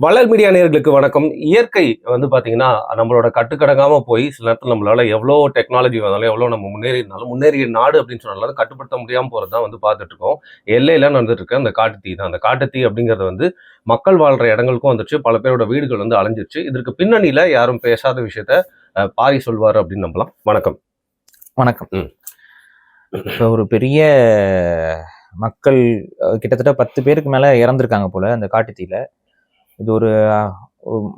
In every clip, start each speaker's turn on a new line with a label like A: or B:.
A: வளர் மீடியா நேயர்களுக்கு வணக்கம். இயற்கை வந்து பாத்தீங்கன்னா நம்மளோட கட்டுக்கடங்காம போய் சில நேரத்தில் நம்மளால எவ்வளோ டெக்னாலஜி வந்தாலும் எவ்வளோ நம்ம முன்னேறி இருந்தாலும் முன்னேறிய நாடு அப்படின்னு சொன்னாலும் கட்டுப்படுத்த முடியாம போறது தான் வந்து பார்த்துட்டு இருக்கோம் எல்லையில நடந்துட்டு இருக்க அந்த காட்டுத்தீ தான். அந்த காட்டுத்தீ அப்படிங்கிறது வந்து மக்கள் வாழ்ற இடங்களுக்கும் வந்துருச்சு. பல பேரோட வீடுகள் வந்து அலைஞ்சிருச்சு இதற்கு பின்னணியில யாரும் பேசாத விஷயத்த பாரி சொல்வார் அப்படின்னு நம்பலாம். வணக்கம்.
B: வணக்கம். ஒரு பெரிய மக்கள் கிட்டத்தட்ட பத்து பேருக்கு மேல இறந்திருக்காங்க போல அந்த காட்டுத்தீல. இது ஒரு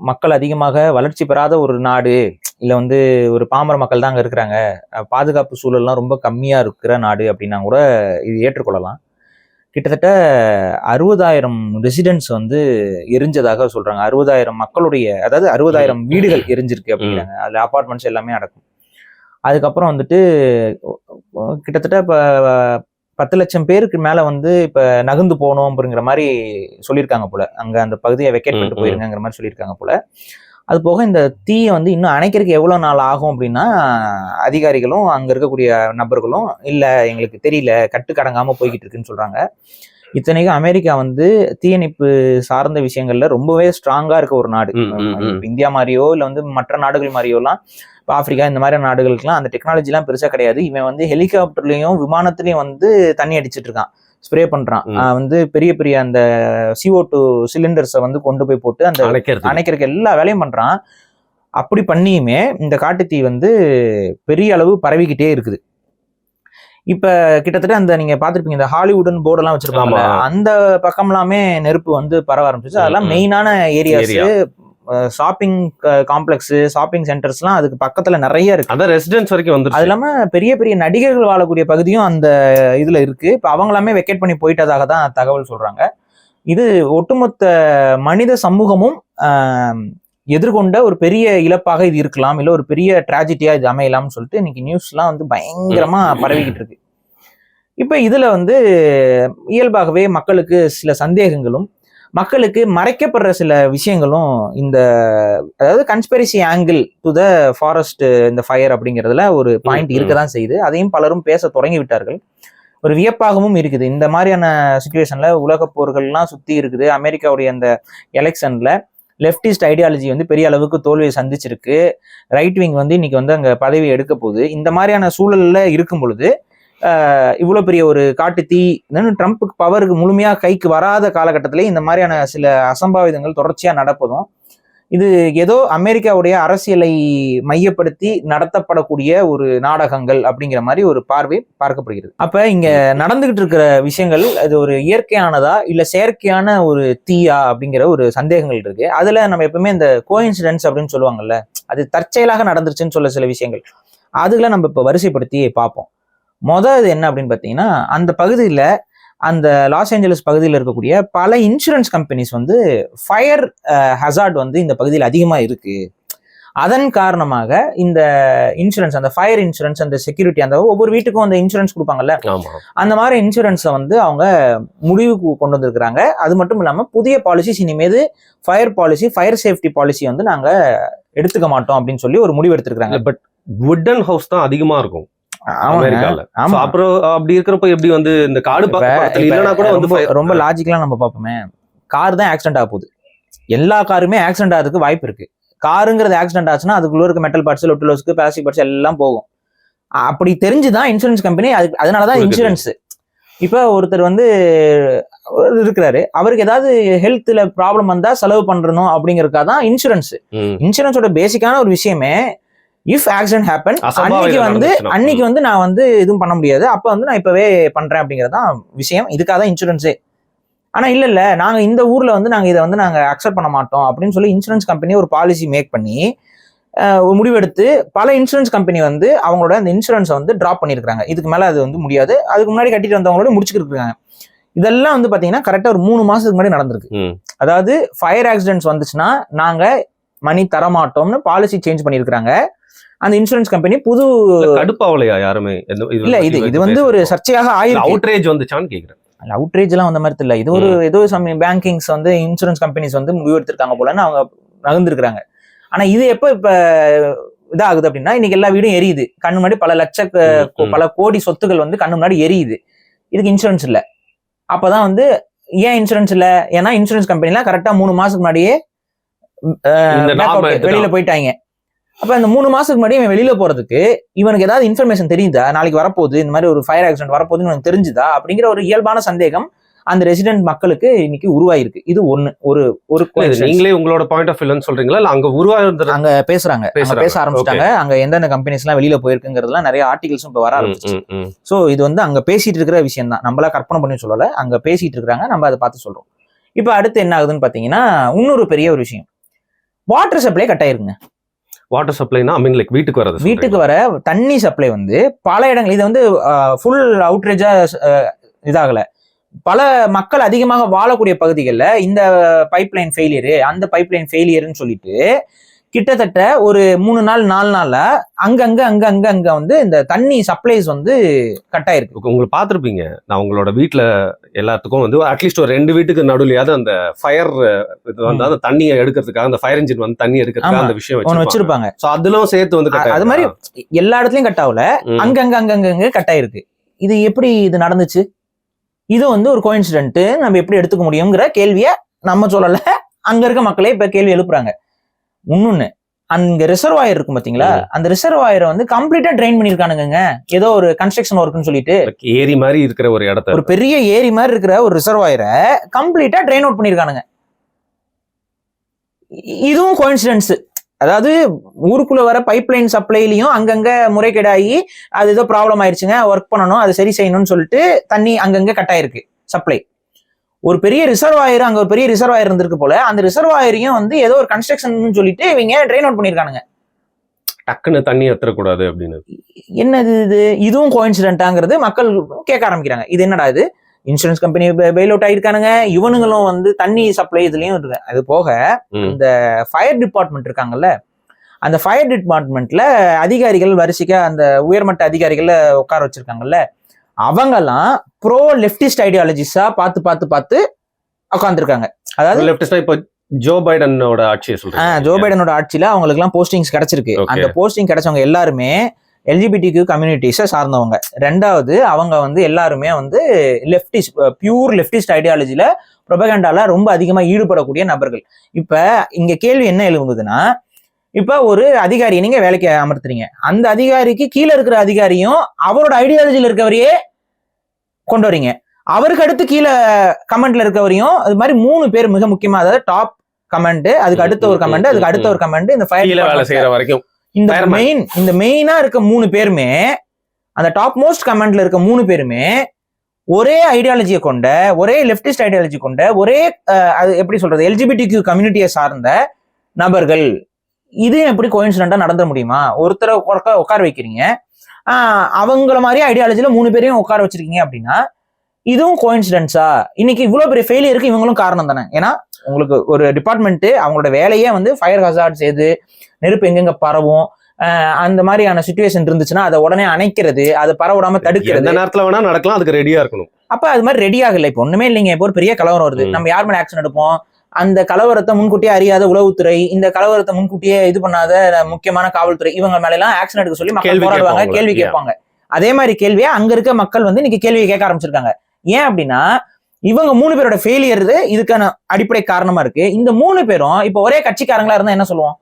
B: மக்கள் அதிகமாக வளர்ச்சி பெறாத ஒரு நாடு இல்லை வந்து ஒரு பாமர மக்கள் தான் அங்கே இருக்கிறாங்க பாதுகாப்பு சூழல்லாம் ரொம்ப கம்மியா இருக்கிற நாடு அப்படின்னா கூட இது ஏற்றுக்கொள்ளலாம். கிட்டத்தட்ட அறுபதாயிரம் ரெசிடென்ட்ஸ் வந்து எரிஞ்சதாக சொல்றாங்க. அறுபதாயிரம் மக்களுடைய அதாவது அறுபதாயிரம் வீடுகள் எரிஞ்சிருக்கு அப்படிங்கிறாங்க. அதுல அபார்ட்மெண்ட்ஸ் எல்லாமே அடக்கும். அதுக்கப்புறம் வந்துட்டு கிட்டத்தட்ட இப்போ பத்து லட்சம் பேருக்கு மேல வந்து இப்ப நகர்ந்து போகணும் அப்படிங்கிற மாதிரி சொல்லியிருக்காங்க போல. அங்க அந்த பகுதியை வெக்கேட் பண்ணிட்டு. போயிருங்கிற மாதிரி சொல்லியிருக்காங்க போல. அது போக இந்த தீயை வந்து இன்னும் அணைக்கிறதுக்கு எவ்வளவு நாள் ஆகும் அப்படின்னா அதிகாரிகளும் அங்க இருக்கக்கூடிய நபர்களும் இல்ல எங்களுக்கு தெரியல கட்டு கடங்காம போய்கிட்டு இருக்குன்னு சொல்றாங்க. இத்தனைக்கும் அமெரிக்கா வந்து தீயணைப்பு சார்ந்த விஷயங்கள்ல ரொம்பவே ஸ்ட்ராங்கா இருக்க ஒரு நாடு. இந்தியா மாதிரியோ இல்ல வந்து மற்ற நாடுகள் மாதிரியோலாம் இப்போ ஆப்பிரிக்கா இந்த மாதிரி நாடுகளுக்குலாம் அந்த டெக்னாலஜிலாம் பெருசா கிடையாது. இவன் வந்து ஹெலிகாப்டர்லயும் விமானத்துலயும் வந்து தண்ணி அடிச்சிட்டு இருக்கான். ஸ்ப்ரே பண்றான். வந்து பெரிய பெரிய அந்த CO2 டூ சிலிண்டர்ஸை வந்து கொண்டு போய் போட்டு அந்த
A: அணைக்கிறது
B: அணைக்கிறதுக்கு எல்லா வேலையும் பண்றான். அப்படி பண்ணியுமே இந்த காட்டுத்தீ வந்து பெரிய அளவு பரவிக்கிட்டே இருக்குது. இப்ப கிட்டத்தட்ட அந்த நீங்க பாத்திருப்பீங்க இந்த ஹாலிவுட்னு போர்டெல்லாம் வச்சிருப்பாங்கல்ல
A: ஆமா.
B: அந்த பக்கம்லாமே நெருப்பு வந்து பரவ ஆரம்பிச்சிச்சு அதெல்லாம். மெயினான ஏரியாஸ். ஷாப்பிங் காம்ப்ளெக்ஸ் ஷாப்பிங் சென்டர்ஸ்லாம் அதுக்கு பக்கத்துல நிறைய இருக்கு.
A: அதான் ரெசிடென்ஸ் வரைக்கும்
B: அது
A: வந்துருச்சு
B: இல்லாம பெரிய பெரிய நடிகர்கள் வாழக்கூடிய பகுதியும் அந்த இதுல இருக்கு. இப்ப அவங்களாமே வெக்கேட் பண்ணி போயிட்டதாக தான் தகவல் சொல்றாங்க. இது ஒட்டுமொத்த மனித சமூகமும் எதிர்கொண்ட ஒரு பெரிய இழப்பாக இது இருக்கலாம். இல்ல ஒரு பெரிய டிராஜடியா இது அமையலாம்னு சொல்லிட்டு இன்னைக்கு நியூஸ்லாம் வந்து பயங்கரமா பரவிக்கிட்டு இருக்கு. இப்ப இதுல வந்து இயல்பாகவே மக்களுக்கு சில சந்தேகங்களும் மக்களுக்கு மறைக்கப்படுற சில விஷயங்களும் இந்த அதாவது conspiracy angle to the forest இந்த ஃபயர் அப்படிங்கிறதுல ஒரு பாயிண்ட். இருக்க தான் செய்யுது. அதையும் பலரும் பேச தொடங்கி விட்டார்கள் ஒரு வியப்பாகவும் இருக்குது. இந்த மாதிரியான சுச்சுவேஷன்ல உலகப் போர்கள்லாம் சுத்தி இருக்குது. அமெரிக்காவுடைய அந்த எலெக்ஷன்ல லெஃப்டிஸ்ட் ஐடியாலஜி வந்து பெரிய அளவுக்கு தோல்வியை சந்திச்சிருக்கு. ரைட் விங் வந்து இன்னைக்கு வந்து அங்க பதவி எடுக்க போகுது. இந்த மாதிரியான சூழல்ல இருக்கும் பொழுது இவ்வளோ பெரிய ஒரு காட்டு தீ இன்னும் ட்ரம்ப்புக்கு பவருக்கு முழுமையாக கைக்கு வராத காலகட்டத்திலே இந்த மாதிரியான சில அசம்பாவிதங்கள் தொடர்ச்சியாக நடப்பதும் இது ஏதோ அமெரிக்காவுடைய அரசியலை மையப்படுத்தி நடத்தப்படக்கூடிய ஒரு நாடகங்கள் அப்படிங்கிற மாதிரி ஒரு பார்வை பார்க்கப்படுகிறது. அப்ப இங்க நடந்துகிட்டு இருக்கிற விஷயங்கள் அது ஒரு இயற்கையானதா இல்ல செயற்கையான ஒரு தீயா அப்படிங்கிற ஒரு சந்தேகங்கள் இருக்கு. அதுல நம்ம எப்பவுமே இந்த கோயின்சிடென்ஸ் அப்படின்னு சொல்லுவாங்கல்ல அது தற்செயலாக நடந்துருச்சுன்னு சொல்ல சில விஷயங்கள். அதுகளை நம்ம இப்போ வரிசைப்படுத்தி பார்ப்போம். மொதல் இது என்ன அப்படின்னு பார்த்தீங்கன்னா அந்த பகுதியில் அந்த லாஸ் ஏஞ்சலஸ் பகுதியில் இருக்கக்கூடிய பல இன்சூரன்ஸ் கம்பெனிஸ் வந்து ஃபயர் ஹசார்ட் வந்து இந்த பகுதியில் அதிகமாக இருக்கு. அதன் காரணமாக இந்த இன்சூரன்ஸ் அந்த ஃபயர் இன்சூரன்ஸ் அந்த செக்யூரிட்டி அந்த ஒவ்வொரு வீட்டுக்கும் அந்த இன்சூரன்ஸ் கொடுப்பாங்கல்ல? அந்த மாதிரி இன்சூரன்ஸை வந்து அவங்க முடிவுக்கு கொண்டு வந்திருக்கிறாங்க. அது மட்டும் இல்லாமல் புதிய policies இனிமேது fire policy fire safety policy வந்து நாங்கள் எடுத்துக்க மாட்டோம் அப்படின்னு சொல்லி ஒரு முடிவு எடுத்திருக்கிறாங்க.
A: பட் வுட்டன் ஹவுஸ் தான் அதிகமா இருக்கும். அமெரிக்கால. அப்புறம் அப்படி இருக்கிறப்ப எப்படி வந்து இந்த காடு இல்லைன்னா கூட வந்து
B: ரொம்ப
A: fire-
B: ரொம்ப லாஜிக்கலா நம்ம பார்ப்போமே. கார் தான் ஆக்சிடென்ட் ஆக போகுது. எல்லா காருமே ஆக்சிடென்ட் ஆகிறதுக்கு வாய்ப்பு இருக்கு. காருங்கிறது ஆக்சிடென்ட் ஆச்சுன்னா அதுக்குள்ள இருக்க மெட்டல் பார்ட்ஸ் லொட்டுலோஸ்க்கு பிளாஸ்டிக் பார்ட்ஸ் எல்லாம் போகும். அப்படி தெரிஞ்சுதான் இன்சூரன்ஸ் கம்பெனி அது அதனாலதான். இன்சூரன்ஸ் இப்போ ஒருத்தர் வந்து இருக்கிறாரு. அவருக்கு ஏதாவது ஹெல்த்ல ப்ராப்ளம் வந்தா செலவு பண்றணும் அப்படிங்கறதுக்காக தான் இன்சூரன்ஸ். இன்சூரன்ஸோட பேசிக்கான ஒரு விஷயமே இஃப் ஆக்சிடென்ட் ஹேப்பன் அன்னைக்கு வந்து. அன்னைக்கு வந்து நான் வந்து எதுவும் பண்ண முடியாது. அப்ப வந்து நான் இப்பவே பண்றேன் அப்படிங்கிறது தான் விஷயம். இதுக்காக தான் இன்சூரன்ஸே ஆனா இல்ல இல்ல. நாங்க இந்த ஊர்ல வந்து நாங்க இதை வந்து நாங்க அக்செப்ட் பண்ண மாட்டோம் அப்படின்னு சொல்லி இன்சூரன்ஸ் கம்பெனி ஒரு பாலிசி மேக் பண்ணி ஒரு முடிவெடுத்து பல இன்சூரன்ஸ் கம்பெனி வந்து அவங்களோட அந்த இன்சூரன்ஸை வந்து டிராப் பண்ணியிருக்காங்க இதுக்கு மேல அது வந்து முடியாது. அதுக்கு முன்னாடி கட்டிட்டு வந்தவங்களோட முடிச்சுக்கிட்டு இருக்காங்க. இதெல்லாம் வந்து பாத்தீங்கன்னா கரெக்டா ஒரு மூணு மாசத்துக்கு முன்னாடி நடந்திருக்கு. அதாவது ஃபயர் ஆக்சிடென்ட்ஸ் வந்துச்சுன்னா நாங்க மணி தர மாட்டோம்னு பாலிசி சேஞ்ச் பண்ணியிருக்காங்க அந்த இன்சூரன்ஸ் கம்பெனி புது
A: கடுப்பாவலையா யாருமே?
B: இல்ல இது இது வந்து ஒரு சர்ச்சையாக ஆயிருக்கு.
A: அவுட்ரேஜ் வந்துச்சான்னு கேக்குறேன்.
B: அவுட்ரேஜ் எல்லாம் வந்த மாதிரி இல்ல இது ஒரு ஏதோ சம் பேங்கிங்ஸ் வந்து இன்சூரன்ஸ் கம்பெனிஸ் வந்து முடிவு எடுத்திருக்காங்க போலன்னு அவங்க நகர்ந்துருக்காங்க ஆனா இது எப்ப இப்ப இதாகுது அப்படின்னா இன்னைக்கு எல்லா வீடும் எரியுது. கண்ணு முன்னாடி பல லட்ச. பல கோடி சொத்துக்கள் வந்து கண்ணு முன்னாடி எரியுது. இதுக்கு இன்சூரன்ஸ் இல்ல. அப்பதான் வந்து ஏன் இன்சூரன்ஸ் இல்ல? ஏன்னா இன்சூரன்ஸ் கம்பெனிலாம் கரெக்டா மூணு மாசத்துக்கு முன்னாடியே வெளியில போயிட்டாங்க. அப்ப இந்த மூணு மாசத்துக்கு முன்னாடி இவன் வெளியில போறதுக்கு இவனுக்கு ஏதாவது இன்ஃபர்மேஷன் தெரியுதா நாளைக்கு வரப்போகுது இந்த மாதிரி ஒரு ஃபயர் ஆக்சிடென்ட் வரப்போகுதுன்னு இவனுக்கு தெரிஞ்சுதா? அப்படிங்கிற ஒரு இயல்பான சந்தேகம் அந்த ரெசிடென்ட் மக்களுக்கு இன்னைக்கு உருவாயிருக்கு. இது ஒண்ணு. ஒரு ஒரு.
A: நீங்களே உங்களோட பாயிண்ட் ஆஃப் வியூன்னு சொல்றீங்களா? இல்ல அங்க
B: பேசுறாங்க. அங்க
A: பேசுறாங்க.
B: பேச ஆரம்பிச்சிட்டாங்க. அங்க எந்தெந்த கம்பெனிஸ் எல்லாம் வெளியில போயிருக்குங்கிறதுலாம் நிறைய ஆர்டிகல்ஸும் இப்ப வர ஆரம்பிச்சு சோ இது வந்து அங்க பேசிட்டு இருக்கிற விஷயம் தான் நம்மளா கற்பனை பண்ணி சொல்லல. அங்க பேசிட்டு இருக்காங்க நம்ம அதை பார்த்து சொல்றோம். இப்போ அடுத்து என்ன ஆகுதுன்னு பாத்தீங்கன்னா இன்னொரு பெரிய ஒரு விஷயம். வாட்டர் சப்ளை கட் ஆயிருக்குங்க
A: வாட்டர் சப்ளைனா ஐ மீன் லைக் வீட்டுக்கு வரது
B: வீட்டுக்கு வர தண்ணி சப்ளை வந்து பல இடங்கள் இது வந்து ஃபுல் அவுட்ரேஜா இதாகல. பல மக்கள் அதிகமாக வாழக்கூடிய பகுதிகளில் இந்த பைப்லைன் ஃபெயிலியரு அந்த பைப்லைன் ஃபெயிலியர்னு சொல்லிட்டு கிட்டத்தட்ட ஒரு மூணு நாள் நாலு நாள்ல அங்கங்க அங்க அங்க அங்க வந்து இந்த தண்ணி சப்ளைஸ் வந்து கட் ஆயிருக்கு
A: உங்களுக்கு பார்த்துருப்பீங்க. நான் உங்களோட வீட்ல எல்லாத்துக்கும் வந்து அட்லீஸ்ட் ஒரு ரெண்டு வீட்டுக்கு நடுவுலயாவது அந்த ஃபயர் இது வந்து அந்த தண்ணியை எடுக்கிறதுக்காக அந்த ஃபயர் இன்ஜின் வந்து தண்ணி எடுக்கிறதுக்காக. அந்த விஷயம்
B: ஒன்று
A: வச்சிருப்பாங்க. சோ அதெல்லாம் சேர்த்து வந்து
B: அது மாதிரி? எல்லா இடத்துலயும் கட் ஆகல. அங்கங்க அங்கங்க கட் ஆயிருக்கு இது எப்படி இது நடந்துச்சு? இது வந்து ஒரு கோயின்சிடென்ட் நம்ம எப்படி எடுத்துக்க முடியுங்கிற கேள்வியை நம்ம சொல்லல. அங்க இருக்க மக்களே இப்ப கேள்வி எழுப்புறாங்க. இன்னொன்னு அங்க ரிசர்வாயர் இருக்கும் பாத்தீங்களா? அந்த ரிசர்வாயரை வந்து கம்ப்ளீட்டா ட்ரைன் பண்ணிருக்கானுங்க ஏதோ ஒரு கன்ஸ்ட்ரக்ஷன் ஒர்க்னு சொல்லிட்டு.
A: ஏரி மாதிரி இருக்கிற ஒரு இடத்த.
B: ஒரு பெரிய ஏரி மாதிரி இருக்கிற ஒரு ரிசர்வாயரை கம்ப்ளீட்டா ட்ரைன் அவுட் பண்ணிருக்கானுங்க. இதுவும் கோயின்சிடன்ஸ் அதாவது ஊருக்குள்ள வர பைப்லைன் சப்ளைலையும் அங்கங்க முறைகேடாகி அது ஏதோ ப்ராப்ளம் ஆயிடுச்சுங்க ஒர்க் பண்ணணும் அதை சரி செய்யணும்னு சொல்லிட்டு தண்ணி அங்கங்க கட் ஆயிருக்கு சப்ளை ஒரு பெரிய ரிசர்வாயர் அங்க ஒரு பெரிய ரிசர்வாயர் இருந்திருக்கு போல அந்த ரிசர்வாயரையும் வந்து ஏதோ ஒரு கன்ஸ்ட்ரக்ஷன் சொல்லிட்டு இவங்க ட்ரைன் அவுட் பண்ணிருக்கானுங்க.
A: டக்குன்னு தண்ணி எத்தக்கூடாது அப்படின்னு.
B: என்னது இது? இதுவும் கோயின்சிடென்ட்டாங்கிறது மக்கள் கேட்க ஆரம்பிக்கிறாங்க. இது என்னடா இது? இன்சூரன்ஸ் கம்பெனி பெயில் அவுட் ஆயிருக்கானுங்க. இவனுங்களும் வந்து தண்ணி சப்ளை இதுலயும் இருக்கு. அது போக
A: ம்.
B: ஃபயர் டிபார்ட்மெண்ட் இருக்காங்கல்ல அந்த ஃபயர் டிபார்ட்மெண்ட்ல அதிகாரிகள் வரிசைக்கா அந்த உயர்மட்ட அதிகாரிகள் உட்கார வச்சிருக்காங்கல்ல அவங்கெல்லாம் ப்ரோ லெஃப்டிஸ்ட் ஐடியாலஜிஸா பார்த்து பார்த்து பார்த்து உட்காந்துருக்காங்க அதாவது
A: லெப்டிஸ்டா இப்போ ஜோ பைடனோட ஆட்சியை
B: ஆ,
A: சொல்றேன்
B: ஜோ பைடனோட ஆட்சியில அவங்களுக்குலாம் போஸ்டிங்ஸ் கிடைச்சிருக்கு. அந்த போஸ்டிங் கிடைச்சவங்க எல்லாருமே எல்ஜிபிடிக்கு கம்யூனிட்டிஸை சார்ந்தவங்க. ரெண்டாவது அவங்க வந்து எல்லாருமே வந்து லெஃப்டிஸ்ட் பியூர் லெஃப்டிஸ்ட் ஐடியாலஜில ப்ரொபகண்டால ரொம்ப அதிகமா ஈடுபடக்கூடிய நபர்கள். இப்ப இங்க கேள்வி என்ன எழும்புதுன்னா இப்ப ஒரு அதிகாரியை நீங்க வேலைக்கு அமர்த்துறீங்க. அந்த அதிகாரிக்கு கீழே இருக்கிற அதிகாரியும் அவரோட ஐடியாலஜில இருக்கவரையே கொண்டு வரீங்க. அவருக்கு அடுத்து கீழே கமெண்ட்ல இருக்கவரையும் அது மாதிரி மூணு பேர் மிக முக்கியமா அதாவது டாப் கமெண்ட் அதுக்கு அடுத்த ஒரு கமெண்ட் அதுக்கு அடுத்த ஒரு கமெண்ட் இந்த ஃபயர்
A: வேலை செய்யற வரைக்கும்.
B: இந்த. மெயின் இந்த மெயினா இருக்க மூணு பேருமே அந்த டாப் மோஸ்ட் கமெண்ட்ல இருக்க மூணு பேருமே ஒரே ஐடியாலஜியை கொண்ட ஒரே லெஃப்டிஸ்ட் ஐடியாலஜி கொண்ட ஒரே அது எப்படி சொல்றது எல்ஜிபிடி கியூ கம்யூனிட்டியை சார்ந்த நபர்கள். இது எப்படி கோயின்சிடண்டா நடந்துட முடியுமா? ஒருத்தரை உட்கார வைக்கிறீங்க. அவங்கள மாதிரி ஐடியாலஜில மூணு பேரையும் உட்கார வச்சிருக்கீங்க அப்படின்னா இதுவும் கோயின்சிடன்ஸா இன்னைக்கு இவ்வளவு பெரிய ஃபெயிலியருக்கு இவங்களும் காரணம் தானே? ஏன்னா உங்களுக்கு ஒரு டிபார்ட்மெண்ட் அவங்களோட வேலையே வந்து ஃபயர் ஹசார்ட்ஸ் எது நெருப்பு எங்கெங்க பரவும் அந்த மாதிரியான சுச்சுவேஷன் இருந்துச்சுன்னா அதை உடனே அணைக்கிறது அதை பரவிடாம
A: எந்த
B: தடுக்கிறது.
A: நேரத்துல வேணா நடக்கலாம் அதுக்கு ரெடியா இருக்கணும்.
B: அப்ப அது மாதிரி ரெடி ஆகல. இப்போ ஒண்ணுமே இல்லைங்க. இப்போ ஒரு பெரிய கலவரம் வருது. நம்ம யார் மேல ஆக்ஷன் எடுப்போம்? அந்த கலவரத்தை முன்கூட்டியே அறியாத உளவுத்துறை இந்த கலவரத்தை முன்கூட்டியே இது பண்ணாத முக்கியமான காவல்துறை இவங்க மேல எல்லாம் ஆக்ஷன் எடுக்க சொல்லி மக்கள்
A: கேள்வி
B: போராடுவாங்க. கேள்வி. கேட்பாங்க அதே மாதிரி கேள்வியை அங்க இருக்க மக்கள் வந்து இன்னைக்கு கேள்வியை கேட்க ஆரம்பிச்சிருக்காங்க ஏன் அப்படின்னா இவங்க மூணு பேரோட ஃபெயிலியர் இதுக்கான அடிப்படை காரணமா இருக்கு இந்த மூணு பேரும் இப்போ ஒரே கட்சிக்காரங்களா இருந்தா என்ன சொல்லுவோம்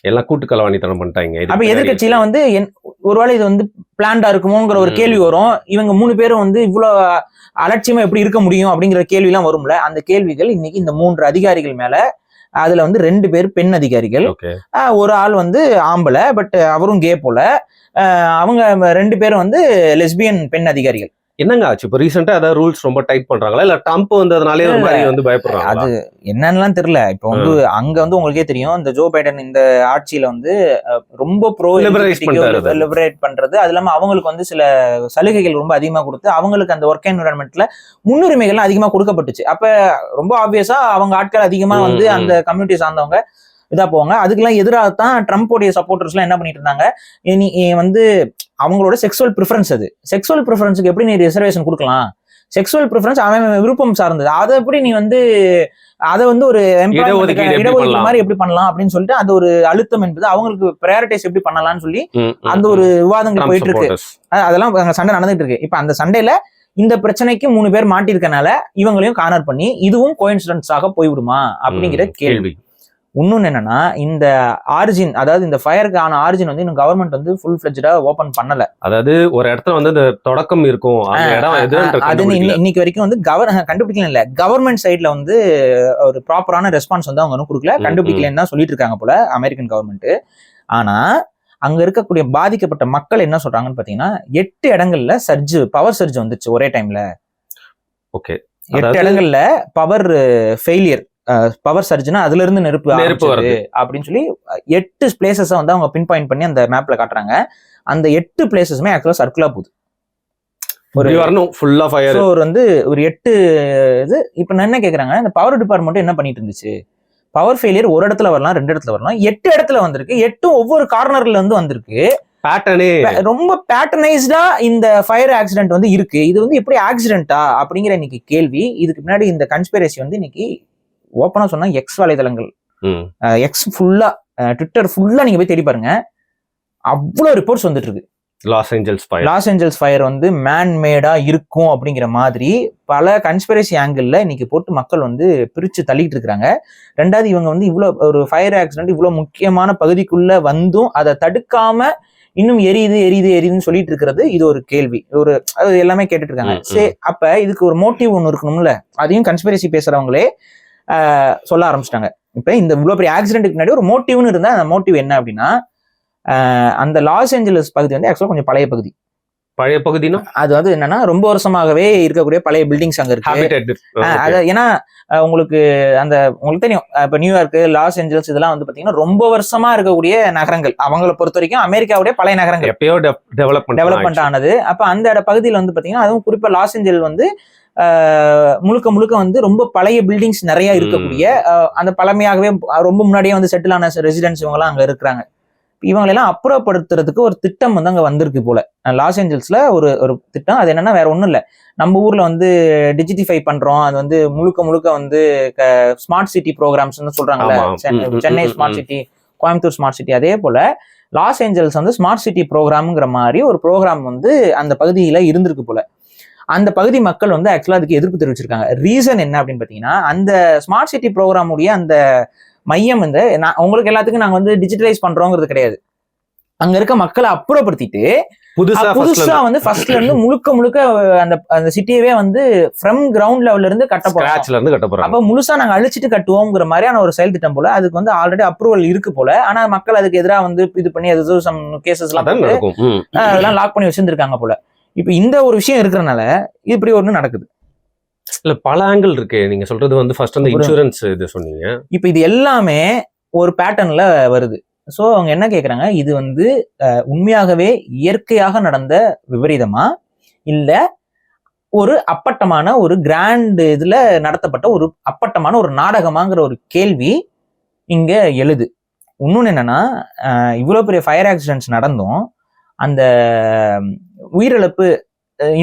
A: எல்லாம் கூட்டு கலவாணித்தனம் பண்ணிட்டாங்க
B: அப்ப
A: பின்னாடி
B: எதிர்கட்சி எல்லாம் வந்து என்- ஒருவேளை இது வந்து பிளான்டா இருக்குமோங்கிற ஒரு. கேள்வி வரும். இவங்க மூணு பேரும் வந்து இவ்வளவு அலட்சியமா எப்படி இருக்க முடியும் அப்படிங்கிற கேள்வி எல்லாம் வரும்ல. அந்த கேள்விகள் இன்னைக்கு இந்த மூன்று அதிகாரிகள் மேல அதுல வந்து ரெண்டு பேர் பெண் அதிகாரிகள். ஒரு ஆள் வந்து ஆம்பளை பட் அவரும் கே போல. அவங்க ரெண்டு பேரும் வந்து லெஸ்பியன் பெண் அதிகாரிகள்.
A: என்னங்க ஆச்சு? இப்போ ரீசெண்டா ஏதாவது ரூல்ஸ் ரொம்ப டைட் பண்றாங்களா? இல்ல டம்ப் வந்ததுனாலே ஒரு மாதிரி வந்து பயப்படுறாங்க
B: அது என்னன்னுலாம் தெரியல. இப்போ வந்து அங்க வந்து உங்களுக்கே தெரியும் இந்த ஜோ பைடன் இந்த ஆட்சியில வந்து ரொம்ப ப்ரோ. லிபரேட் பண்றது. அது இல்லாம அவங்களுக்கு வந்து சில சலுகைகள் ரொம்ப அதிகமா கொடுத்து அவங்களுக்கு அந்த ஒர்க் என்விரான்மெண்ட்ல முன்னுரிமைகள்லாம் அதிகமா கொடுக்கப்பட்டுச்சு. அப்ப ரொம்ப ஆப்வியஸா அவங்க ஆட்கள் அதிகமா
A: ம்,
B: வந்து. அந்த கம்யூனிட்டி சார்ந்தவங்க இதா போவாங்க. அதுக்கெல்லாம் எதிராக தான் ட்ரம்ப்போடைய சப்போர்ட்டர்ஸ் எல்லாம் என்ன பண்ணிட்டு இருந்தாங்க? நீ வந்து அவங்களோட செக்ஸுவல் ப்ரிஃபரன்ஸ் அது. செக்ஸுவல் ப்ரிஃபரன்ஸுக்கு எப்படி நீ ரிசர்வேஷன் கொடுக்கலாம்? செக்ஸுவல் ப்ரிஃபரன்ஸ் அவன் விருப்பம் சார்ந்தது. அதை எப்படி நீ வந்து அதை வந்து ஒரு
A: இடஒதுக்கீடு?
B: மாதிரி எப்படி பண்ணலாம் அப்படின்னு சொல்லிட்டு அது ஒரு அழுத்தம் என்பது அவங்களுக்கு ப்ரையாரிட்டைஸ் எப்படி பண்ணலாம்னு சொல்லி அந்த ஒரு விவாதங்கள் போயிட்டு இருக்கு. அதெல்லாம் அங்க சண்டை நடந்துட்டு இருக்கு. இப்ப அந்த சண்டையில இந்த பிரச்சனைக்கு மூணு பேர் மாட்டிருக்கனால இவங்களையும் கார்னர் பண்ணி இதுவும் கோயின்சிடன்ஸாக போய்விடுமா அப்படிங்கிற கேள்வி. இன்னொன்னு என்னன்னா இந்த ஆரிஜின் அதாவது இந்த ஃபயருக்கான ஆரிஜின் வந்து இன்னும் கவர்மெண்ட் வந்து ஃபுல் ஃபிளஜா ஓபன் பண்ணல.
A: அதாவது ஒரு இடத்துல வந்து இந்த தொடக்கம் இருக்கும்.
B: அது இன்னி- இன்னைக்கு வரைக்கும் வந்து கவர் கண்டுபிடிக்கல இல்ல. கவர்மெண்ட் சைட்ல வந்து ஒரு ப்ராப்பரான ரெஸ்பான்ஸ் வந்து அவங்க இன்னும் கொடுக்கல. கண்டுபிடிக்கலன்னு தான் சொல்லிட்டு இருக்காங்க போல அமெரிக்கன் கவர்மெண்ட் ஆனா அங்க இருக்கக்கூடிய பாதிக்கப்பட்ட மக்கள் என்ன சொல்றாங்கன்னு பாத்தீங்கன்னா எட்டு இடங்கள்ல சர்ஜ் பவர் சர்ஜ் வந்துச்சு ஒரே டைம்ல
A: ஓகே
B: எட்டு இடங்கள்ல பவர் ஃபெயிலியர் பவர் சர்ஜ்னா அதுல இருந்து நெருப்பு
A: நெருப்பு
B: ஆரம்பிச்சது அப்படின்னு சொல்லி எட்டு பிளேசஸ் வந்து அவங்க பின் பாயிண்ட் பண்ணி அந்த மேப்ல காட்டுறாங்க. அந்த எட்டு பிளேசஸுமே ஆக்சுவலா சர்க்குலா போகுது. ஒரு
A: வரணும். ஃபுல்லா ஃபயர்
B: ஒரு வந்து ஒரு எட்டு இது இப்போ நான் என்ன கேட்குறாங்க இந்த பவர் டிபார்ட்மெண்ட் என்ன பண்ணிட்டு இருந்துச்சு? பவர் ஃபெயிலியர் ஒரு இடத்துல வரலாம் ரெண்டு இடத்துல வரலாம். எட்டு இடத்துல வந்திருக்கு. எட்டும் ஒவ்வொரு கார்னர்ல இருந்து வந்திருக்கு.
A: பேட்டர்னே
B: ரொம்ப பேட்டர்னைஸ்டா இந்த ஃபயர் ஆக்சிடென்ட் வந்து இருக்கு. இது வந்து எப்படி ஆக்சிடென்ட்டா அப்படிங்கிற இன்னைக்கு கேள்வி. இதுக்கு முன்னாடி இந்த கன்ஸ்பிரசி வந்து இன்னைக்கு ஓப்பனா சொன்னா எக்ஸ் வலைதளங்கள் எக்ஸ் ஃபுல்லா ட்விட்டர் ஃபுல்லா நீங்க போய் தேடி பாருங்க. அவ்வளோ ரிப்போர்ட்ஸ் வந்துட்டு இருக்கு
A: Los Angeles fire
B: Los Angeles fire வந்து மேன் மேடா இருக்கும் அப்படிங்கிற மாதிரி பல கன்ஸ்பிரசி ஆங்கிள் இன்னைக்கு போட்டு மக்கள் வந்து பிரிச்சு தள்ளிட்டு இருக்காங்க ரெண்டாவது இவங்க வந்து இவ்வளோ ஒரு ஃபயர் ஆக்சிடென்ட் இவ்வளோ முக்கியமான பகுதிக்குள்ள வந்தும் அதை தடுக்காம இன்னும் எரியுது எரியுது எரியுதுன்னு சொல்லிட்டு இருக்கிறது இது ஒரு கேள்வி. ஒரு அது எல்லாமே கேட்டுட்டு இருக்காங்க. சரி அப்ப இதுக்கு ஒரு மோட்டிவ் ஒன்று இருக்கணும்ல? அதையும் கன்ஸ்பிரசி பேசுறவங்களே ஆஹ், சொல்ல ஆரம்பிச்சிட்டாங்க. இப்போ இந்த இவ்வளோ பெரிய ஆக்சிடென்ட்டுக்கு முன்னாடி ஒரு மோட்டிவ்னு இருந்தால் அந்த மோட்டிவ் என்ன அப்படின்னா அந்த லாஸ் ஏஞ்சலஸ் பகுதி வந்து ஆக்சுவலாக கொஞ்சம் பழைய பகுதி.
A: பழைய பகுதினா
B: அது வந்து என்னன்னா ரொம்ப வருஷமாகவே இருக்கக்கூடிய பழைய பில்டிங்ஸ் அங்க இருக்கு. அது ஏன்னா உங்களுக்கு அந்த உங்களுக்கு தெரியும் இப்ப நியூயார்க் லாஸ் ஏஞ்சல்ஸ் இதெல்லாம் வந்து பாத்தீங்கன்னா ரொம்ப வருஷமா இருக்கக்கூடிய நகரங்கள். அவங்கள பொறுத்த வரைக்கும் அமெரிக்காவுடைய பழைய நகரங்கள்.
A: எப்பயோ டெவலப்மெண்ட்
B: டெவலப்மெண்ட் ஆனது. அப்ப அந்த இட பகுதியில் வந்து பாத்தீங்கன்னா அதுவும் குறிப்பா லாஸ் ஏஞ்சல் வந்து முழுக்க முழுக்க வந்து ரொம்ப பழைய பில்டிங்ஸ் நிறைய இருக்கக்கூடிய அந்த பழமையாகவே ரொம்ப முன்னாடியே வந்து செட்டில் ஆன ரெசிடென்ட்ஸ் இவங்கெல்லாம் அங்க இருக்கிறாங்க. இவங்களெல்லாம் அப்புறப்படுத்துறதுக்கு ஒரு திட்டம் வந்து அங்க வந்திருக்கு போல. லாஸ் ஏஞ்சல்ஸ்ல ஒரு ஒரு திட்டம். அது என்னன்னா வேற ஒண்ணும் இல்ல நம்ம ஊர்ல வந்து டிஜிட்டிஃபை பண்றோம். அது வந்து முழுக்க முழுக்க வந்து ஸ்மார்ட் சிட்டி ப்ரோக்ராம்ஸ்னு சொல்றாங்கல்ல.
A: ஆமா.
B: Chennai- smart. City Coimbatore smart city அதே போல லாஸ் ஏஞ்சல்ஸ் வந்து ஸ்மார்ட் சிட்டி ப்ரோக்ராம்ங்கிற மாதிரி ஒரு ப்ரோக்ராம் வந்து அந்த பகுதியில இருந்திருக்கு போல. அந்த பகுதி மக்கள் வந்து ஆக்சுவலா அதுக்கு எதிர்ப்பு தெரிவிச்சிருக்காங்க. ரீசன் என்ன அப்படின்னு பாத்தீங்கன்னா அந்த ஸ்மார்ட் சிட்டி ப்ரோக்ராம் உடைய அந்த மையம் வந்து நான் உங்களுக்கு எல்லாத்துக்கும் நாங்க வந்து டிஜிட்டலைஸ் பண்றோங்கிறது கிடையாது. அங்க இருக்க மக்களை அப்புறப்படுத்திட்டு
A: புதுசா
B: புதுசா வந்து ஃபர்ஸ்ட்ல இருந்து முழுக்க முழுக்க அந்த அந்த சிட்டியவே வந்து ஃப்ரம் கிரவுண்ட் லெவல்ல இருந்து கட்ட போறோம்.
A: இருந்து கட்ட போறாங்க
B: அப்ப முழுசா நாங்க அழிச்சிட்டு கட்டுவோங்கிற மாதிரியான ஒரு செயல் திட்டம் போல அதுக்கு வந்து ஆல்ரெடி அப்ரூவல் இருக்கு போல ஆனா மக்கள் அதுக்கு எதிராக வந்து இது பண்ணி அது சம் கேசஸ் எல்லாம் அதெல்லாம் லாக் பண்ணி வச்சிருந்திருக்காங்க போல. இப்ப இந்த ஒரு விஷயம் இருக்கிறனால இப்படி ஒண்ணு நடக்குது.
A: இல்ல பல ஆங்கிள் இருக்கு. நீங்க சொல்றது வந்து ஃபர்ஸ்ட் அந்த இன்சூரன்ஸ் இது சொன்னீங்க.
B: இப்ப இது எல்லாமே ஒரு பேட்டர்ன்ல வருது. சோ அவங்க என்ன கேக்குறாங்க? இது வந்து உண்மையாகவே இயற்கையாக நடந்த விபரீதமா? இல்ல ஒரு அப்பட்டமான ஒரு கிராண்ட் இதுல நடத்தப்பட்ட ஒரு அப்பட்டமான ஒரு நாடகமாங்கிற ஒரு கேள்வி இங்க எழுது. இன்னொன்னு என்னன்னா அஹ், இவ்வளவு பெரிய ஃபயர் ஆக்சிடென்ட்ஸ் நடந்தும். அந்த உயிரிழப்பு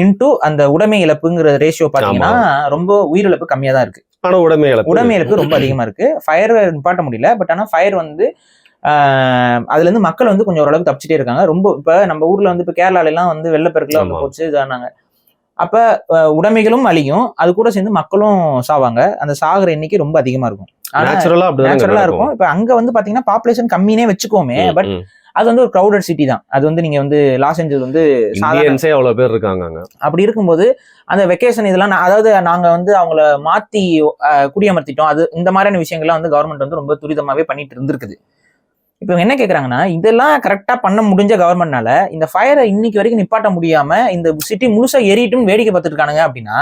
B: இன்டு அந்த உடைமை இழப்புங்கிற ரேஷியோ பாத்தீங்கன்னா ரொம்ப உயிரிழப்பு கம்மியா தான் இருக்கு.
A: ஆனா உடமை இழப்பு.
B: உடைமை இழப்பு ரொம்ப அதிகமா இருக்கு. ஃபயர் நிப்பாட்ட முடியல பட் ஆனா ஃபயர் வந்து அதுல இருந்து மக்கள் வந்து கொஞ்சம் ஓரளவுக்கு தப்பிச்சிட்டே இருக்காங்க. ரொம்ப இப்ப நம்ம ஊர்ல வந்து இப்ப கேரளால எல்லாம் வந்து வெள்ளப்பெருக்குல வந்து. போச்சு இதானாங்க அப்ப உடைமைகளும் அழியும். அது கூட சேர்ந்து மக்களும் சாவாங்க. அந்த சாகுற எண்ணிக்கை ரொம்ப அதிகமா இருக்கும்.
A: நேச்சுரலா
B: இருக்கும். இப்ப அங்க வந்து பாத்தீங்கன்னா பாப்புலேஷன் கம்மினே வச்சுக்கோமே பட் அது வந்து ஒரு crowded சிட்டி தான். அது வந்து நீங்க வந்து லாஸ் ஏஞ்சல் வந்து
A: இந்தியன்ஸே அவ்வளவு பேர் இருக்காங்க
B: அப்படி இருக்கும்போது அந்த வெக்கேஷன் இதெல்லாம் அதாவது நாங்க வந்து அவங்கள மாத்தி குடியமர்த்திட்டோம். அது இந்த மாதிரியான விஷயங்கள்லாம் வந்து கவர்மெண்ட் வந்து ரொம்ப துரிதமாவே பண்ணிட்டு இருந்திருக்குது. இப்போ என்ன கேக்குறாங்கன்னா இதெல்லாம் கரெக்டா பண்ண முடிஞ்ச கவர்மெண்ட்னால இந்த ஃபயரை இன்னைக்கு வரைக்கும் நிப்பாட்ட முடியாம இந்த சிட்டி முழுசா எரியட்டும் வேடிக்கை பார்த்துட்டு இருக்கானுங்க அப்படின்னா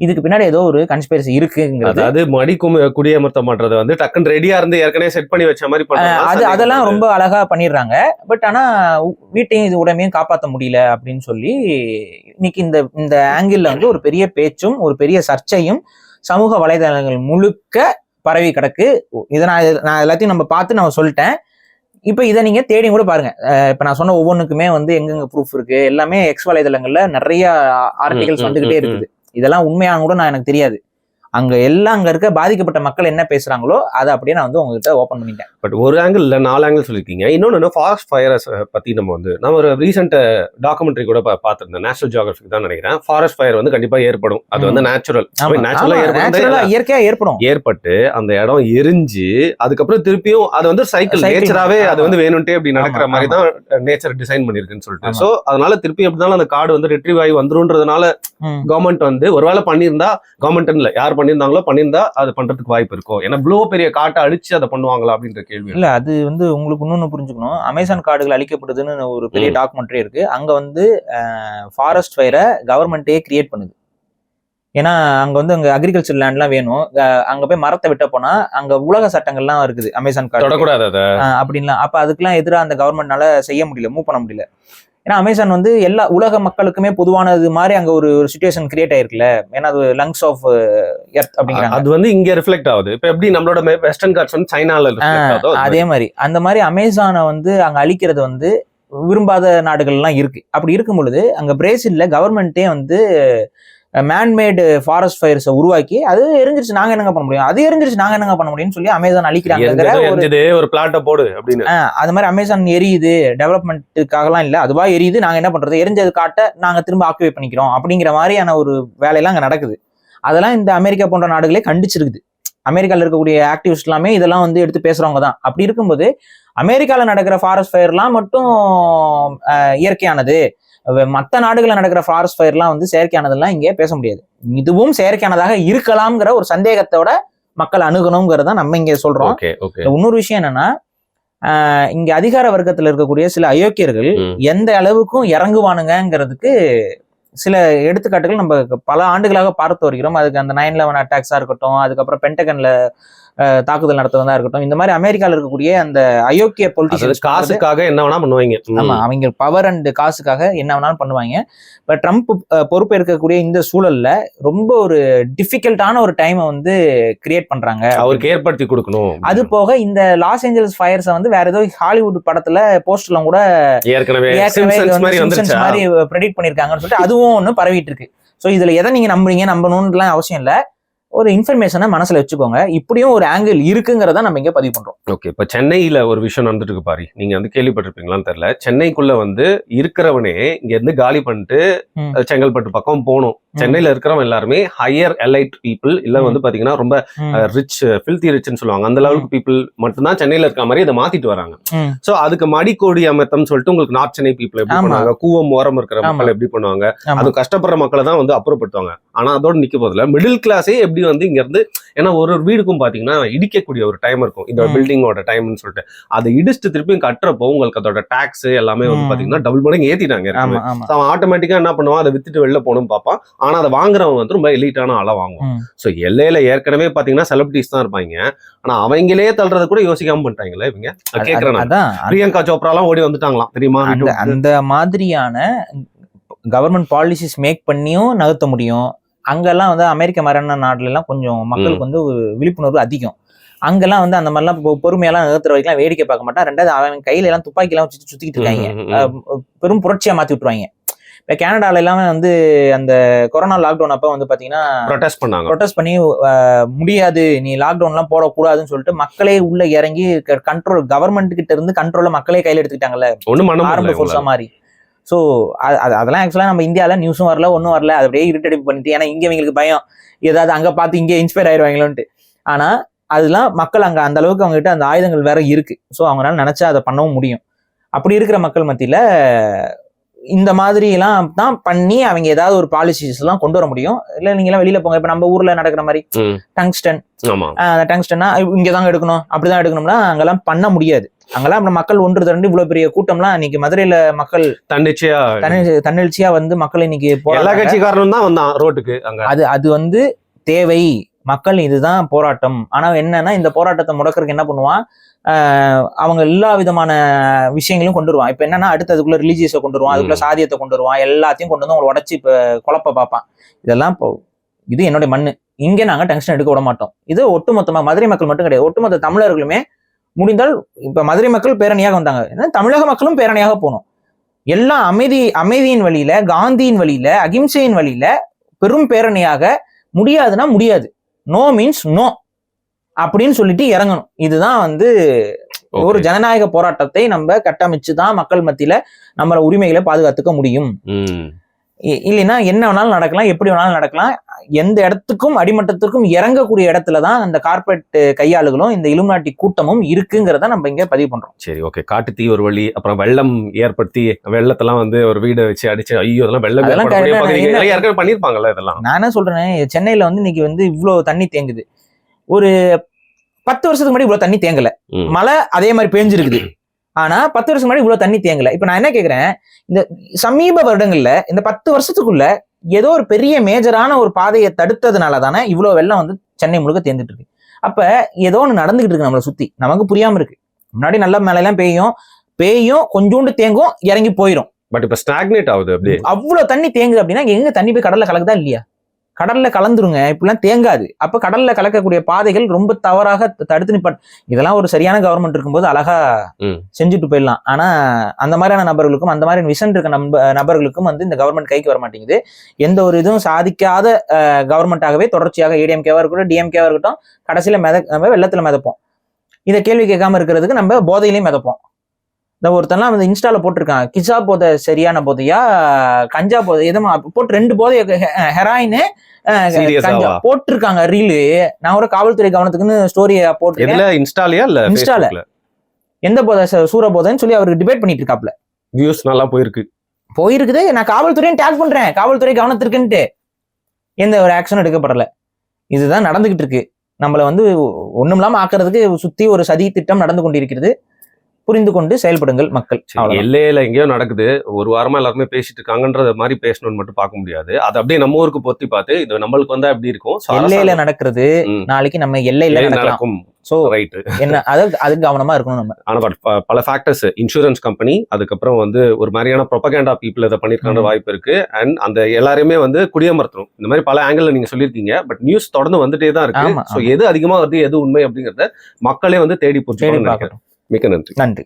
B: இதுக்கு பின்னாடி ஏதோ ஒரு கன்ஸ்பைரசி இருக்குங்கிறது.
A: அதாவது மடி குடியமர்த்த மாட்டறது வந்து டக்குன்னு ரெடியா இருந்து ஏற்கனவே செட் பண்ணி வச்ச மாதிரி.
B: அது அதெல்லாம். ரொம்ப அழகா பண்ணிடுறாங்க. பட் ஆனா வீட்டையும் இது உடமையும் காப்பாற்ற முடியல அப்படின்னு சொல்லி இன்னைக்கு இந்த இந்த ஆங்கிள் வந்து ஒரு பெரிய பேச்சும் ஒரு பெரிய சர்ச்சையும் சமூக வலைதளங்கள் முழுக்க பரவி கிடக்கு. இதை நான் நான் எல்லாத்தையும் நம்ம பார்த்து நான் சொல்லிட்டேன். இப்போ இதை நீங்க தேடி கூட பாருங்க. இப்ப நான் சொன்ன ஒவ்வொன்றுக்குமே வந்து எங்கெங்க ப்ரூஃப் இருக்கு? எல்லாமே எக்ஸ் வலைதளங்கள்ல நிறைய ஆர்டிகல்ஸ் வந்துகிட்டே இருக்குது. இதெல்லாம் உண்மையான கூட நான் எனக்கு தெரியாது. அங்க எல்லாம் அங்க இருக்க பாதிக்கப்பட்ட மக்கள் என்ன பேசுறாங்களோ அதை அப்படியே நான் வந்து உங்ககிட்ட ஓபன் பண்ணிட்டேன்.
A: பட் ஒரு ஆங்கிள் இல்ல நாலு ஆங்கிள் சொல்லியிருக்கீங்க. இன்னொன்னு ஃபாரஸ்ட் ஃபயர்ஸ் பத்தி நம்ம வந்து நம்ம ஒரு ரீசெண்ட் டாக்குமெண்ட்ரி கூட பார்த்திருந்தேன். நேஷனல் ஜியோகிராஃபிக் தான் நினைக்கிறேன். ஃபாரஸ்ட் ஃபயர் வந்து கண்டிப்பா ஏற்படும். அது வந்து நேச்சுரல் நேச்சுரலா
B: நேச்சுரலா
A: ஏற்படும்.
B: இயற்கையா ஏற்படும்.
A: ஏற்பட்டு அந்த இடம் எரிஞ்சு அதுக்கப்புறம் திருப்பியும் அது வந்து சைக்கிள். நேச்சராவே அது. வந்து வேணும்ட்டே அப்படி நடக்கிற மாதிரி தான் நேச்சர் டிசைன் பண்ணிருக்குன்னு சொல்லிட்டு. சோ அதனால திருப்பி எப்படினாலும் அந்த காடு வந்து ரிட்ரீவ் ஆகி வந்துருன்றதுனால. கவர்மெண்ட் வந்து ஒருவேளை பண்ணியிருந்தா கவர்மெண்ட் இல்ல யார் பண்ணியிருந்தாங்களோ பண்ணியிருந்தா அது பண்றதுக்கு வாய்ப்பு இருக்கும் ஏன்னா இவ்வளோ பெரிய காட்டை அழிச்சு அதை பண்ணுவாங்களா அப்படின்ற கேள்வி.
B: இல்ல அது வந்து உங்களுக்கு இன்னொன்னு புரிஞ்சுக்கணும். அமேசான் காடுகள் அழிக்கப்படுதுன்னு ஒரு பெரிய. டாக்குமெண்ட்ரி இருக்கு. அங்க வந்து ஃபாரஸ்ட் ஃபயரை கவர்மெண்ட்டே கிரியேட் பண்ணுது. ஏன்னா அங்க வந்து அங்க அக்ரிகல்ச்சர் லேண்ட்லாம் வேணும். அங்க போய் மரத்தை வெட்ட போனா அங்க உலக சட்டங்கள்லாம் இருக்குது அமேசான் காடு அப்படின்லாம். அப்ப அதுக்கெல்லாம் எதிராக அந்த கவர்மெண்ட்னால செய்ய முடியல மூவ் பண்ண முடியல. ஏன்னா அமேசான் வந்து எல்லா உலக மக்களுக்குமே பொதுவானது மாதிரி அங்க ஒரு ஒரு சுச்சுவேஷன் கிரியேட் ஆயிருக்குல்ல. ஏன்னா அது லங்ஸ் ஆஃப் எர்த் அப்படிங்கிறாங்க.
A: அது வந்து இங்க ரிஃப்ளெக்ட் ஆகுது. இப்ப எப்படி நம்மளோட வெஸ்டர்ன் காட்ஸ் வந்து சைனால அதே
B: மாதிரி. அந்த மாதிரி அமேசானை வந்து அங்க அழிக்கிறது வந்து விரும்பாத நாடுகள்லாம் இருக்கு. அப்படி இருக்கும் பொழுது அங்க பிரேசில்ல கவர்மெண்ட்டே வந்து மேன்மேடு ஃபாரஸ்ட் ஃபயர்ஸை உருவாக்கி அது எரிஞ்சிருச்சு. நாங்க என்னங்க பண்ண முடியும்? அது எரிஞ்சிருச்சு நாங்க என்னங்க பண்ண முடியும்னு சொல்லி அமேசான் அழிக்கிறாங்கிற
A: எரிஞ்சது
B: ஒரு
A: பிளாட்டை போடு அப்படின்னு.
B: அது மாதிரி அமேசான் எரியுது. டெவலப்மெண்ட்டுக்காகலாம் இல்ல அதுவா எரியுது. நாங்க என்ன பண்றது? எரிஞ்சது காட்ட நாங்க திரும்ப ஆக்குபை பண்ணிக்கிறோம். அப்படிங்கிற மாதிரியான ஒரு வேலையெல்லாம் அங்க நடக்குது. அதெல்லாம் இந்த அமெரிக்கா போன்ற நாடுகளே கண்டிச்சிருக்குது. அமெரிக்கால இருக்கக்கூடிய ஆக்டிவிஸ்ட் எல்லாமே இதெல்லாம் வந்து எடுத்து பேசுறவங்க தான். அப்படி இருக்கும்போது அமெரிக்கால நடக்கிற ஃபாரஸ்ட் ஃபயர்லாம் மட்டும் இயற்கையானது. மத்த நாடுகள்ல நடக்கிற ஃபாரஸ்ட் ஃபயர்லாம் வந்து செயற்கையானதெல்லாம் இங்கே பேச முடியாது. இதுவும் செயற்கையானதாக இருக்கலாம்ங்கிற ஒரு சந்தேகத்தோட மக்கள் அணுகணுங்கிறத நம்ம இங்க சொல்றோம். இன்னொரு விஷயம் என்னன்னா இங்க அதிகார வர்க்கத்துல இருக்கக்கூடிய சில அயோக்கியர்கள். எந்த அளவுக்கும் இறங்குவானுங்கிறதுக்கு சில எடுத்துக்காட்டுகள் நம்ம பல ஆண்டுகளாக பார்த்து வருகிறோம். அதுக்கு அந்த நைன் லெவன் அட்டாக்ஸா இருக்கட்டும் அதுக்கப்புறம் பென்டகன்ல தாக்குதல் நடத்துவதா இருக்கட்டும். இந்த மாதிரி அமெரிக்கால இருக்கக்கூடிய அந்த அயோக்கிய
A: அதாவது
B: பொலிட்டிஷியன்ஸ்
A: காசுக்காக என்ன வேணா பண்ணுவாங்க.
B: ஆமா அவங்க பவர் அண்ட் காசுக்காக என்ன வேணாலும் பண்ணுவாங்க. இப்ப ட்ரம்ப் பொறுப்பேற்கக்கூடிய இந்த சூழல்ல ரொம்ப ஒரு டிஃபிகல்ட்டான ஒரு டைமை வந்து கிரியேட் பண்றாங்க.
A: அவருக்கு ஏற்படுத்தி கொடுக்கணும்.
B: அது போக இந்த லாஸ் ஏஞ்சல்ஸ் ஃபயர்ஸை வந்து வேற ஏதோ ஹாலிவுட் படத்துல போஸ்டர்லாம் கூட
A: ஏற்கனவே மாதிரி
B: ப்ரெடிக்ட் பண்ணிருக்காங்கன்னு சொல்லிட்டு அதுவும் ஒன்று பரவிட்டு இருக்கு. ஸோ இதுல எதை நீங்க நம்புறீங்க நம்பணும்லாம் அவசியம் இல்ல. ஒரு இன்ஃபர்மேஷனை மனசுல வச்சுக்கோங்க. இப்படியும் ஒரு ஆங்கிள் இருக்குங்கிறத நம்ம இங்க பதிவு பண்றோம்.
A: ஓகே இப்ப சென்னையில ஒரு விஷயம் நடந்துட்டு இருக்கு பாரு. நீங்க வந்து கேள்விப்பட்டிருப்பீங்களான்னு தெரியல. சென்னைக்குள்ள வந்து இருக்கிறவனே இங்க இருந்து காலி பண்ணிட்டு செங்கல்பட்டு பக்கம் போகணும். சென்னையில இருக்கிறவங்க எல்லாருமே ஹையர் எலைட் பீப்புள் இல்ல. வந்து பாத்தீங்கன்னா ரொம்ப ரிச் ஃபில்தி ரிச்னு சொல்லுவாங்க. அந்த லெவலுக்கு பீப்புள் மட்டும்தான் சென்னையில இருக்க மாதிரி இதை மாத்திட்டு வராங்க. சோ அதுக்கு மடிக்கோடி அமைத்தம் சொல்லிட்டு உங்களுக்கு நார்த் சென்னை பீப்புள் எப்படி. பண்ணுவாங்க? கூவம் ஓரம் இருக்கிற. மக்கள் எப்படி பண்ணுவாங்க. அது கஷ்டப்படுற மக்களை தான் வந்து அப்புறப்படுத்துவாங்க. ஆனா அதோட நிக்க போதில்ல மிடில் கிளாஸே எப்படி வந்து இங்க இருந்து ஏன்னா ஒரு ஒரு வீடுக்கும் பாத்தீங்கன்னா இடிக்கக்கூடிய ஒரு டைம் இருக்கும். இந்த. பில்டிங்கோட டைம்னு சொல்லிட்டு. அதை இடிச்சுட்டு திருப்பியும் கட்டுறப்போ உங்களுக்கு அதோட டாக்ஸ் எல்லாமே வந்து. பாத்தீங்கன்னா டபுள் மடங்கு So அவன் ஆட்டோமேட்டிக்கா என்ன பண்ணுவான்? அதை வித்துட்டு வெளில போகணும்னு பார்ப்பான். ஆனா அதை வாங்குறவன் வந்து ரொம்ப எலிட்டான ஆளா வாங்குவான். சோ எல்லையில ஏற்கனவே பாத்தீங்கன்னா செலிபிரிட்டிஸ் தான் இருப்பாங்க. ஆனா அவங்களே தள்ளுறத கூட யோசிக்காம பண்ணிட்டாங்களே இவங்க.
B: அதான்
A: பிரியங்கா சோப்ரா எல்லாம் ஓடி வந்துட்டாங்களாம். தெரியுமா?
B: அந்த மாதிரியான கவர்மெண்ட் பாலிசிஸ் மேக் பண்ணியும் நகர்த்த முடியும். அங்கெல்லாம் வந்து அமெரிக்க மாதிரியான நாடுல எல்லாம் கொஞ்சம் மக்களுக்கு வந்து விழிப்புணர்வு அதிகம். அங்கெல்லாம் வந்து அந்த மாதிரிலாம் பொறுமையெல்லாம் நகர்த்துற வரைக்கும் வேடிக்கை பார்க்க மாட்டான். ரெண்டாவது அவன் கையில எல்லாம் துப்பாக்கி எல்லாம் வச்சு சுத்திக்கிட்டு இருக்காங்க. பெரும் புரட்சியா மாத்தி விட்டுருவாங்க. இப்ப கனடால எல்லாமே வந்து அந்த கொரோனா லாக்டவுன் அப்ப வந்து பாத்தீங்கன்னா
A: ப்ரொடெஸ்ட் பண்ணாங்க.
B: ப்ரொட்டஸ்ட் பண்ணி முடியாது. நீ லாக்டவுன்லாம் போடக்கூடாதுன்னு சொல்லிட்டு மக்களே உள்ள இறங்கி கண்ட்ரோல் கவர்மெண்ட் கிட்ட இருந்து கண்ட்ரோல மக்களே கையில எடுத்துக்கிட்டாங்கல்ல. ஆரம்ப ஃபோர்ஸா மாதிரி ஸோ அதெல்லாம் ஆக்சுவலாக நம்ம இந்தியாவில் நியூஸும் வரல ஒன்றும் வரல. அது அப்படியே இருட்டடிப்பு பண்ணிட்டு ஏன்னா இங்கே இவங்களுக்கு பயம். ஏதாவது அங்கே பார்த்து இங்கே இன்ஸ்பயர் ஆயிடுவாங்களோன்ட்டு ஆனால் அதெல்லாம் மக்கள் அங்கே அந்த அளவுக்கு அவங்ககிட்ட அந்த ஆயுதங்கள் வேற இருக்கு. ஸோ அவங்களால நினைச்சா அதை பண்ணவும் முடியும். அப்படி இருக்கிற மக்கள் மத்தியில் இந்த மாதிரி எல்லாம் தான் பண்ணி அவங்க ஏதாவது ஒரு பாலிசிஸ் எல்லாம் கொண்டு வர முடியும். இல்லை நீங்களாம் வெளியில போங்க. இப்போ நம்ம ஊர்ல நடக்கிற மாதிரி. டங்ஸ்டன் டங்ஸ்டன்னா இங்கே தாங்க எடுக்கணும். அப்படிதான் எடுக்கணும்னா அங்கெல்லாம் பண்ண முடியாது. அங்கெல்லாம் அப்புறம் மக்கள் ஒன்று திரண்டு இவ்வளவு பெரிய கூட்டம்லாம் இன்னைக்கு மதுரையில மக்கள்
A: தன்னிச்சையா
B: தன்னி தன்னெழுச்சியா வந்து மக்கள் இன்னைக்கு
A: எல்லா. கட்சிக்காரனும் தான் வந்தான் ரோட்டுக்கு அங்க.
B: அது அது வந்து தேவை. மக்கள் இதுதான் போராட்டம். ஆனா என்னன்னா இந்த போராட்டத்தை முடக்கிறதுக்கு என்ன பண்ணுவான்? அவங்க எல்லா விதமான விஷயங்களும் கொண்டு வருவான். இப்ப என்னன்னா அடுத்து அதுக்குள்ள ரிலீஜியஸை கொண்டு வருவான் அதுக்குள்ள சாதியத்தை கொண்டு வருவான். எல்லாத்தையும் கொண்டு வந்து உங்களை உடச்சி இப்ப குழப்ப பார்ப்பான். இதெல்லாம் இப்போ இது என்னுடைய மண்ணு. இங்க நாங்க டென்ஷன் எடுக்க விட மாட்டோம். இது ஒட்டுமொத்தமா மதுரை மக்கள் மட்டும் கிடையாது. ஒட்டுமொத்த தமிழர்களுமே முடிந்தால் இப்ப மதுரை மக்கள் பேரணியாக வந்தாங்க. ஏன்னா தமிழக மக்களும் பேரணியாக போகணும் எல்லாம் அமைதி அமைதியின் வழியில காந்தியின் வழியில அகிம்சையின் வழியில பெரும் பேரணியாக முடியாதுன்னா முடியாது. நோ மீன்ஸ் நோ அப்படின்னு சொல்லிட்டு இறங்கணும். இதுதான் வந்து ஒரு. ஜனநாயக போராட்டத்தை நம்ம கட்டமைச்சு தான் மக்கள் மத்தியில நம்ம உரிமைகளை பாதுகாத்துக்க முடியும். இல்லைன்னா என்ன வேணாலும் நடக்கலாம் எப்படி வேணாலும் நடக்கலாம். எந்த இடத்துக்கும் அடிமட்டத்திற்கும் இறங்கக்கூடிய இடத்துல தான் அந்த கார்ப்பரேட் கையாளுகளும் இந்த இலுமினாட்டி கூட்டமும் இருக்குங்கிறத நம்ம இங்க பதிவு பண்றோம்.
A: சரி ஓகே காட்டு தீ ஒரு வழி அப்புறம் வெள்ளம் ஏற்படுத்தி வெள்ளத்தெல்லாம் வந்து ஒரு வீடு வச்சு அடிச்சு ஐயோ வெள்ளம் இதெல்லாம் ஏற்கனவே பண்ணிருப்பாங்கல்ல இதெல்லாம்?
B: நான் என்ன சொல்றேன் சென்னையில வந்து இன்னைக்கு வந்து இவ்வளவு தண்ணி தேங்குது. ஒரு பத்து வருஷத்துக்கு முன்னாடி இவ்வளவு தண்ணி தேங்கல. மழை அதே மாதிரி பேஞ்சிருக்குது. ஆனா பத்து வருஷத்துக்கு முன்னாடி இவ்வளவு தண்ணி தேங்கல. இப்ப நான் என்ன கேக்குறேன் இந்த சமீப வருடங்கள்ல இந்த பத்து வருஷத்துக்குள்ள ஏதோ ஒரு பெரிய மேஜரான ஒரு பாதையை தடுத்ததுனால தானே இவ்வளவு வெள்ளம் வந்து சென்னை முழுக்க தேர்ந்துட்டு இருக்கு. அப்ப ஏதோ ஒன்று நடந்துகிட்டு இருக்கு நம்மளை சுத்தி. நமக்கு புரியாம இருக்கு. முன்னாடி நல்ல மழையெல்லாம் பெய்யும். பெய்யும் கொஞ்சோண்டு தேங்கும் இறங்கி போயிடும்
A: பட் இப்ப ஸ்டாக்னேட் ஆகுது அப்படியே.
B: அவ்வளவு தண்ணி தேங்குது அப்படின்னா எங்க தண்ணி போய் கடல்ல கலக்குதா இல்லையா? கடல்ல கலந்துருங்க இப்படிலாம் தேங்காது. அப்ப கடல்ல கலக்கக்கூடிய பாதைகள் ரொம்ப தவறாக தடுத்து நிப்பாட் இதெல்லாம் ஒரு சரியான கவர்மெண்ட் இருக்கும்போது அழகா. செஞ்சுட்டு போயிடலாம். ஆனா அந்த மாதிரியான நபர்களுக்கும் அந்த மாதிரி விஷன் இருக்க நம்ப நபர்களுக்கும் வந்து இந்த கவர்மெண்ட் கைக்கு வர மாட்டேங்குது. எந்த ஒரு இதுவும் சாதிக்காத கவர்மெண்ட்டாகவே தொடர்ச்சியாக ஏடிஎம்கேவா இருக்கட்டும் டிஎம்கேவா இருக்கட்டும் கடைசியில மித நம்ம வெள்ளத்துல மிதப்போம். இதை கேள்வி கேட்காம இருக்கிறதுக்கு நம்ம போதையிலையும் மிதப்போம். இந்த ஒருத்தன்லாம் வந்து இன்ஸ்டால போட்டிருக்கான். கிஜா போதை சரியான போதையா? கஞ்சா போதை எதுமா போட்டு ரெண்டு போதை ஹெராயின் கஞ்சா? போட்டிருக்காங்க ரீலு நான் கூட காவல்துறை கவனத்துக்குன்னு ஸ்டோரிய
A: எதுல? இன்ஸ்டாலயா இல்ல. இன்ஸ்டால
B: எந்த போதை சூர போதைன்னு சொல்லி அவருக்கு டிபேட் பண்ணிட்டு இருக்காப்ல.
A: வியூஸ் நல்லா போயிருக்கு.
B: போயிருக்குது. நான் காவல்துறையும் டேக் பண்றேன். காவல்துறை கவனத்திற்குன்ட்டு. எந்த ஒரு ஆக்ஷனும் எடுக்கப்படல. இதுதான் நடந்துகிட்டு இருக்கு. நம்மள வந்து ஒண்ணும் இல்லாம ஆக்குறதுக்கு சுத்தி ஒரு சதி திட்டம் நடந்து கொண்டிருக்கிறது. புரிந்து கொண்டு செயல்படுங்கள் மக்கள்.
A: எல்லையில எங்கேயோ நடக்குது. ஒரு வாரமா எல்லாருமே பேசிட்டு இருக்காங்கன்றத மாதிரி பேசணும்னு மட்டும் பார்க்க முடியாது. அது அப்படியே நம்ம ஊருக்கு பொத்தி பார்த்து இது நம்மளுக்கு வந்தா எப்படி இருக்கும்?
B: எல்லையில நடக்கிறது. நாளைக்கு நம்ம எல்லையில
A: நடக்கும்.
B: சோ
A: ரைட்
B: என்ன அது அதுக்கு கவனமா இருக்கணும் நம்ம.
A: ஆனா பட் பல ஃபேக்டர்ஸ் இன்சூரன்ஸ் கம்பெனி அதுக்கப்புறம் வந்து ஒரு மாதிரியான ப்ரொபகேண்டா பீப்புள் இதை பண்ணிருக்கான
B: ம்.
A: வாய்ப்பு இருக்கு. அண்ட் அந்த எல்லாருமே வந்து குடியமர்த்தணும். இந்த மாதிரி பல ஆங்கிள் நீங்க சொல்லியிருக்கீங்க. பட் நியூஸ் தொடர்ந்து வந்துட்டே தான் இருக்கு. ஸோ எது அதிகமா வருது எது உண்மை அப்படிங்கறத மக்களே வந்து தேடி
B: பார்க்கட்டும்.
A: மிக்க நன்றி.
B: நன்றி.